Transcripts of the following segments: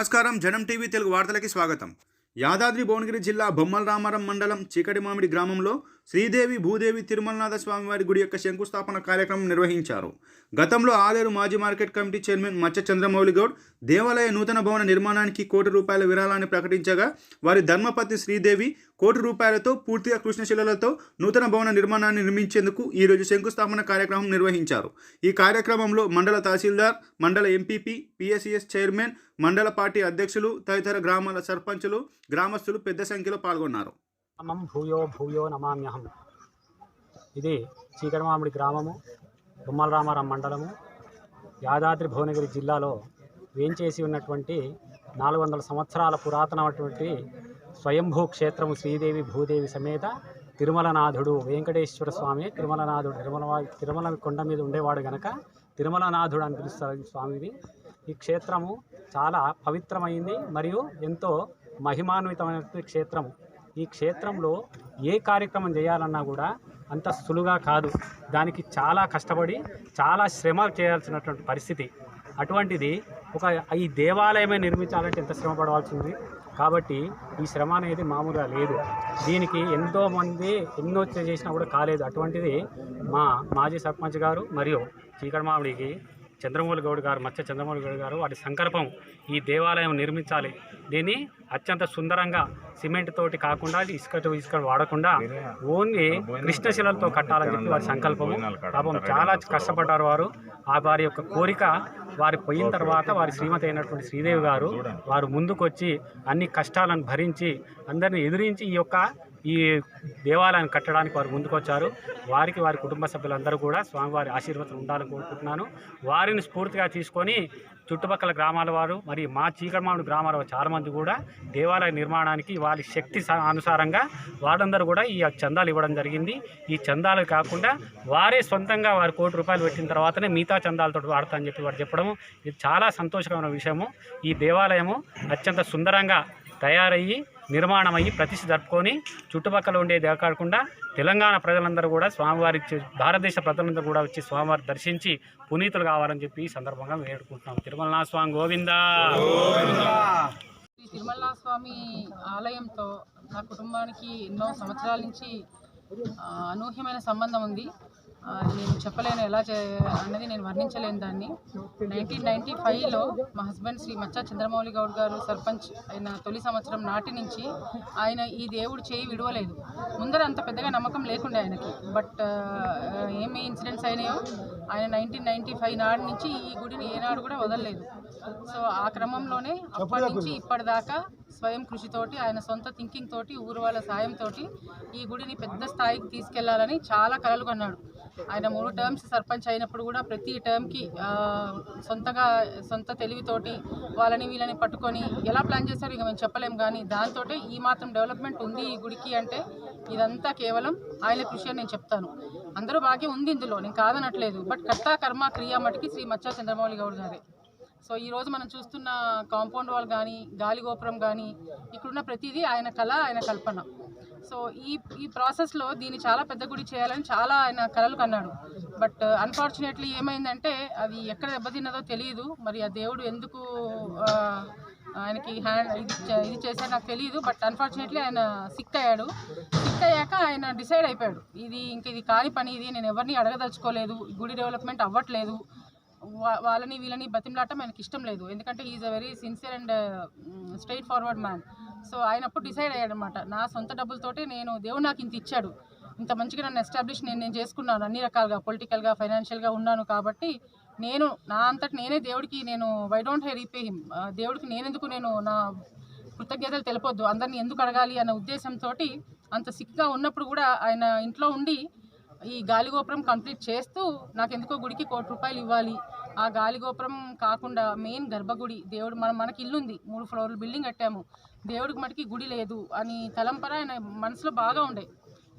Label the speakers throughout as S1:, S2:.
S1: నమస్కారం. జనం టీవీ తెలుగు వార్తలకి స్వాగతం. యాదాద్రి భువనగిరి జిల్లా బొమ్మల రామారం మండలం చీకటి మామిడి గ్రామంలో శ్రీదేవి భూదేవి తిరుమలనాథ స్వామివారి గుడి యొక్క శంకుస్థాపన కార్యక్రమం నిర్వహించారు. గతంలో ఆలేరు మాజీ మార్కెట్ కమిటీ చైర్మన్ మచ్చ చంద్రమౌళి గౌడ్ దేవాలయ నూతన భవన నిర్మాణానికి కోటి రూపాయల విరాళాన్ని ప్రకటించగా వారి ధర్మపత్ని శ్రీదేవి కోటి రూపాయలతో పూర్తిగా కృష్ణశిలలతో నూతన భవన నిర్మాణాన్ని నిర్మించేందుకు ఈరోజు శంకుస్థాపన కార్యక్రమం నిర్వహించారు. ఈ కార్యక్రమంలో మండల తహసీల్దార్ మండల ఎంపీపీ పిఎస్సిఎస్ చైర్మన్ మండల పార్టీ అధ్యక్షులు తదితర గ్రామాల సర్పంచులు గ్రామస్తులు పెద్ద సంఖ్యలో పాల్గొన్నారు.
S2: నమం భూయో భూయో నమామ్యహం. ఇది చీకటిమామిడి గ్రామము బొమ్మల మండలము యాదాద్రి భువనగిరి జిల్లాలో వేంచేసి ఉన్నటువంటి నాలుగు వందల సంవత్సరాల పురాతనమైనటువంటి స్వయంభూ క్షేత్రము శ్రీదేవి భూదేవి సమేత తిరుమలనాథుడు వెంకటేశ్వర స్వామి తిరుమలనాథుడు తిరుమల తిరుమల కొండ మీద ఉండేవాడు గనక తిరుమలనాథుడు అని పిలుస్తారు ఈ స్వామిది ఈ క్షేత్రము చాలా పవిత్రమైంది మరియు ఎంతో మహిమాన్వితమైనటువంటి క్షేత్రము. ఈ క్షేత్రంలో ఏ కార్యక్రమం చేయాలన్నా కూడా అంత సులువుగా కాదు. దానికి చాలా కష్టపడి చాలా శ్రమ చేయాల్సినటువంటి పరిస్థితి. అటువంటిది ఒక ఈ దేవాలయమే నిర్మించాలంటే ఎంత శ్రమ పడవలసింది? కాబట్టి ఈ శ్రమ అనేది మామూలుగా లేదు. దీనికి ఎంతోమంది ఎన్నో చేసినా కూడా కాలేదు. అటువంటిది మా మాజీ సర్పంచ్ గారు మరియు చీకటి మామిడికి చంద్రమౌళి గౌడ్ గారు మత్స్య చంద్రమౌళి గౌడ్ గారు వాటి సంకల్పం ఈ దేవాలయం నిర్మించాలి. దీన్ని అత్యంత సుందరంగా సిమెంట్ తోటి కాకుండా ఇసుక ఇసుక వాడకుండా ఓన్లీ కృష్ణశిలలతో కట్టాలని చెప్పి వారి సంకల్పము. పాపం చాలా కష్టపడ్డారు వారు. ఆ వారి యొక్క కోరిక వారి పోయిన తర్వాత వారి శ్రీమతి అయినటువంటి శ్రీదేవి గారు వారు ముందుకొచ్చి అన్ని కష్టాలను భరించి అందరిని ఎదిరించి ఈ యొక్క ఈ దేవాలయాన్ని కట్టడానికి వారు ముందుకొచ్చారు. వారికి వారి కుటుంబ సభ్యులందరూ కూడా స్వామివారి ఆశీర్వాదం ఉండాలని కోరుకుంటున్నాను. వారిని స్ఫూర్తిగా తీసుకొని చుట్టుపక్కల గ్రామాల వారు మరి మా చీకటిమామిడి గ్రామాల వారు చాలామంది కూడా దేవాలయ నిర్మాణానికి వారి శక్తి స- అనుసారంగా వారందరూ కూడా ఈ చందాలు ఇవ్వడం జరిగింది. ఈ చందాలు కాకుండా వారే సొంతంగా వారు కోటి రూపాయలు పెట్టిన తర్వాతనే మిగతా చందాలతో వాడతా అని చెప్పి వారు చెప్పడము. ఇది చాలా సంతోషకరమైన విషయము. ఈ దేవాలయము అత్యంత సుందరంగా తయారయ్యి నిర్మాణం అయ్యి ప్రతిష్ఠ జరుపుకొని చుట్టుపక్కల ఉండేదే కాకుండా తెలంగాణ ప్రజలందరూ కూడా స్వామివారి భారతదేశ ప్రజలందరూ కూడా వచ్చి స్వామివారి దర్శించి పునీతులు కావాలని చెప్పి ఈ సందర్భంగా వేడుకుంటున్నాం. తిరుమలనాథ స్వామి గోవిందా!
S3: శ్రీ తిరుమల స్వామి ఆలయంతో నా కుటుంబానికి ఎన్నో సంవత్సరాల నుంచి అనూహ్యమైన సంబంధం ఉంది. నేను చెప్పలేను ఎలా చే అన్నది నేను వర్ణించలేను దాన్ని. నైన్టీన్ నైన్టీ ఫైవ్లో మా హస్బెండ్ శ్రీ మచ్చా చంద్రమౌళి గౌడ్ గారు సర్పంచ్ ఆయన తొలి సంవత్సరం నాటి నుంచి ఆయన ఈ దేవుడు చేయి విడవలేదు. ముందర అంత పెద్దగా నమ్మకం లేకుండే ఆయనకి. బట్ ఏమి ఇన్సిడెంట్స్ అయినాయో ఆయన నైన్టీన్ నైన్టీ ఫైవ్ నాటి నుంచి ఈ గుడిని ఏనాడు కూడా వదలలేదు. సో ఆ క్రమంలోనే అప్పటి నుంచి ఇప్పటిదాకా స్వయం కృషితోటి ఆయన సొంత థింకింగ్ తోటి ఊరు వాళ్ళ సాయంతో ఈ గుడిని పెద్ద స్థాయికి తీసుకెళ్ళాలని చాలా కలలు కన్నాడు. ఆయన మూడు టర్మ్స్ సర్పంచ్ అయినప్పుడు కూడా ప్రతి టర్మ్కి సొంతగా సొంత తెలివితోటి వాళ్ళని వీళ్ళని పట్టుకొని ఎలా ప్లాన్ చేశారు ఇక మేము చెప్పలేం. కానీ దాంతో ఈ మాత్రం డెవలప్మెంట్ ఉంది ఈ గుడికి అంటే ఇదంతా కేవలం ఆయన కృషి అని నేను చెప్తాను. అందరూ భాగ్యం ఉంది ఇందులో. నేను కాదనట్లేదు. బట్ కర్త కర్మ క్రియ మటుకి శ్రీ మచ్చా చంద్రమౌళి గౌడ్ గారే. సో ఈరోజు మనం చూస్తున్న కాంపౌండ్ వాల్ కానీ గాలిగోపురం కానీ ఇక్కడున్న ప్రతిదీ ఆయన కళ ఆయన కల్పన. సో ఈ ఈ ప్రాసెస్లో దీన్ని చాలా పెద్ద గుడి చేయాలని చాలా ఆయన కళలు కన్నాడు. బట్ అన్ఫార్చునేట్లీ ఏమైందంటే అది ఎక్కడ దెబ్బతిన్నదో తెలియదు మరి ఆ దేవుడు ఎందుకు ఆయనకి హ్యాండ్ ఇది ఇది చేశారు నాకు తెలియదు బట్ అన్ఫార్చునేట్లీ ఆయన సిక్ అయ్యాడు. సిక్ అయ్యాక ఆయన డిసైడ్ అయిపోయాడు. ఇది ఇంక ఇది కాని పని ఇది నేను ఎవరిని అడగదలుచుకోలేదు. గుడి డెవలప్మెంట్ అవ్వట్లేదు. వాళ్ళని వీళ్ళని బతిమలాట ఆయనకి ఇష్టం లేదు. ఎందుకంటే is a very sincere and straightforward man so ఆయన అప్పుడు డిసైడ్ అయ్యాడనమాట నా సొంత డబ్బులతోటి నేను దేవుడు నాకు ఇంత ఇచ్చాడు. ఇంత మంచిగా నన్ను ఎస్టాబ్లిష్ నేను నేను చేసుకున్నాను. అన్ని రకాలుగా పొలిటికల్గా ఫైనాన్షియల్గా ఉన్నాను కాబట్టి నేను నా అంతటి నేనే దేవుడికి నేను why don't I repay him దేవుడికి నేనెందుకు నేను నా కృతజ్ఞతలు తెలపొద్దు? అందరిని ఎందుకు అడగాలి అన్న ఉద్దేశంతో అంత సిక్గా ఉన్నప్పుడు కూడా ఆయన ఇంట్లో ఉండి ఈ గాలిగోపురం కంప్లీట్ చేస్తూ నాకు ఎందుకో గుడికి కోటి రూపాయలు ఇవ్వాలి. ఆ గాలిగోపురం కాకుండా మెయిన్ గర్భగుడి దేవుడు మన మనకి ఇల్లు ఉంది మూడు ఫ్లోర్లు బిల్డింగ్ కట్టాము. దేవుడికి మటుకి గుడి లేదు అని తలంపర ఆయన మనసులో బాగా ఉండే.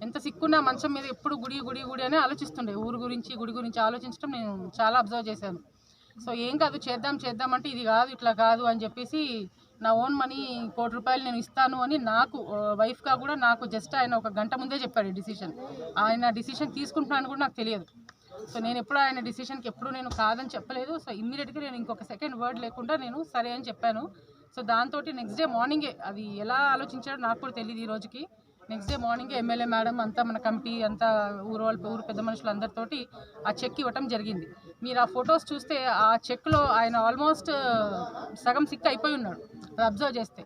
S3: ఎంత సిక్కున్నా మంచం మీద ఎప్పుడు గుడి గుడి గుడి అని ఆలోచిస్తుండే. ఊరు గురించి గుడి గురించి ఆలోచించడం నేను చాలా అబ్జర్వ్ చేశాను. సో ఏం కాదు చేద్దాం చేద్దాం అంటే ఇది కాదు ఇట్లా కాదు అని చెప్పేసి నా ఓన్ మనీ కోటి రూపాయలు నేను ఇస్తాను అని నాకు వైఫ్గా కూడా నాకు జస్ట్ ఆయన ఒక గంట ముందే చెప్పాడు డిసిషన్ ఆయన డిసిషన్ తీసుకుంటున్నాను కూడా నాకు తెలియదు. సో నేను ఎప్పుడు ఆయన డిసిషన్కి ఎప్పుడు నేను కాదని చెప్పలేదు. సో ఇమ్మీడియట్గా నేను ఇంకొక సెకండ్ వర్డ్ లేకుండా నేను సరే అని చెప్పాను. సో దాంతో నెక్స్ట్ డే మార్నింగే అది ఎలా ఆలోచించాడో నాకు కూడా తెలియదు ఈ రోజుకి. నెక్స్ట్ డే మార్నింగే ఎమ్మెల్యే మేడం అంతా మన కమిటీ అంతా ఊరు వాళ్ళు ఊరు పెద్ద మనుషులు అందరితోటి ఆ చెక్ ఇవ్వటం జరిగింది. మీరు ఆ ఫొటోస్ చూస్తే ఆ చెక్లో ఆయన ఆల్మోస్ట్ సగం సిక్ అయిపోయి ఉన్నాడు. అబ్జర్వ్ చేస్తే.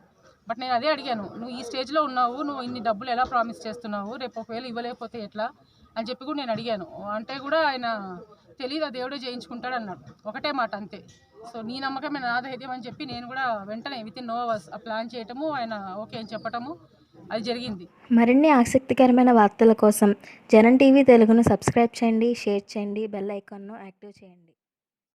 S3: బట్ నేను అదే అడిగాను నువ్వు ఈ స్టేజ్లో ఉన్నావు నువ్వు ఇన్ని డబ్బులు ఎలా ప్రామిస్ చేస్తున్నావు? రేపు ఒకవేళ ఇవ్వలేకపోతే ఎట్లా? అని చెప్పి కూడా నేను అడిగాను. అంటే కూడా ఆయన తెలియదు ఆ దేవుడే చేయించుకుంటాడు అన్నాడు. ఒకటే మాట అంతే. సో నీ నమ్మకమే నా ధైర్యం అని చెప్పి నేను కూడా వెంటనే విత్ ఇన్ నో అవర్స్ ఆ ప్లాన్ చేయటము ఆయన ఓకే అని చెప్పటము అది జరిగింది.
S4: మరిన్ని ఆసక్తికరమైన వార్తల కోసం జనం టీవీ తెలుగును సబ్స్క్రైబ్ చేయండి షేర్ చేయండి బెల్ ఐకాన్ను యాక్టివ్ చేయండి.